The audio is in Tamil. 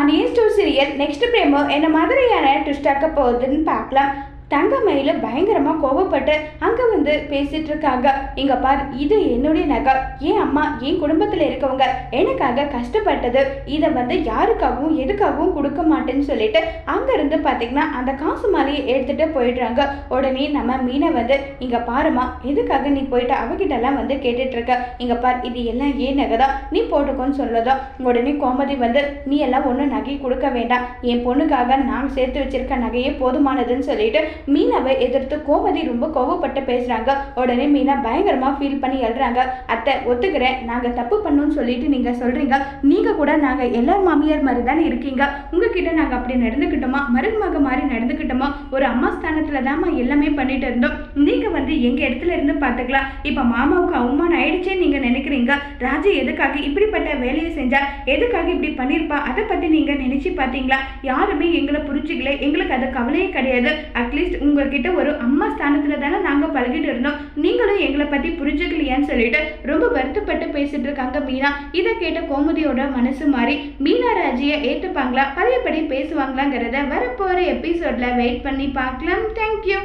Pandian two serial next promo என்ன மாதிரியான ட்விஸ்டாக்க போகுதுன்னு பார்க்கலாம். தங்கமயில பயங்கரமா கோவப்பட்டு அங்க வந்து பேசிட்டு இருக்காங்க இங்க பார் இது என்னுடைய நகை. என் அம்மா என் குடும்பத்துல இருக்கவங்க எனக்காக கஷ்டப்பட்டது. இதை வந்து யாருக்காகவும் எதுக்காகவும் கொடுக்க மாட்டேன்னு சொல்லிட்டு அங்க இருந்து பாத்தீங்கன்னா அந்த காசு மாலையை எடுத்துட்டு போயிடுறாங்க. உடனே நம்ம மீனை வந்து இங்க பாருமா எதுக்காக நீ போயிட்டு? அவகிட்ட எல்லாம் வந்து கேட்டுட்டு இருக்க இங்க பார் இது எல்லாம் ஏன் நகை தான். நீ போட்டுக்கோன்னு சொல்லதும் உடனே கோமதி வந்து நீ எல்லாம் ஒன்றும் நகை கொடுக்க வேண்டாம். என் பொண்ணுக்காக நான் சேர்த்து வச்சிருக்க நகையே போதுமானதுன்னு சொல்லிட்டு மீனாவை எதிர்த்து கோமதி ரொம்ப கோவப்பட்டு பேசுறாங்க. உடனே மீனா பயங்கரமா ஃபீல் பண்ணி எழுறாங்க அத்தை ஒத்துக்கிறேன். நாங்க தப்பு பண்ணோம்னு சொல்லிட்டு நீங்க சொல்றீங்க. நீங்க கூட நாங்க எல்லார் மாமியார் மாதிரி தானே இருக்கீங்க. உங்ககிட்ட நாங்க அப்படி நடந்துக்கிட்டோமா? மருமக மாதிரி நடந்துக்கிட்டோமா? ஒரு அம்மா ஸ்தானத்துல தான்மா எல்லாமே பண்ணிட்டு இருந்தோம். நீங்க வந்து எங்க இடத்துல இருந்து பாத்துக்கலாம். இப்ப மாமாவுக்கு அவமானம் ஆயிடுச்சே நீங்க நினைக்கிறீங்க? ராஜு எதுக்காக இப்படிப்பட்ட வேலையை செஞ்சா? எதுக்காக இப்படி பண்ணிருப்பா? அதை பத்தி நீங்க நினைச்சு பாத்தீங்களா? யாருமே எங்களை புரிஞ்சுக்கல. எங்களுக்கு அது கவலையே கிடையாது. அட்லீஸ்ட் உங்ககிட்ட ஒரு அம்மா ஸ்தானத்துல தானே நாங்க பழகிட்டு இருந்தோம். நீங்களும் எங்களை பத்தி புரிஞ்சுக்கலையான்னு சொல்லிட்டு ரொம்ப வருத்தப்பட்டு பேசிட்டு இருக்காங்க மீனா. இதை கேட்ட கோமுதியோட மனசு மாறி மீனா ராஜியை ஏத்துப்பாங்களா? பழையபடி பேசுவாங்களாங்கிறத வரப்போற எபிசோட்ல வெயிட் பண்ணி பார்க்கலாம். தேங்க்யூ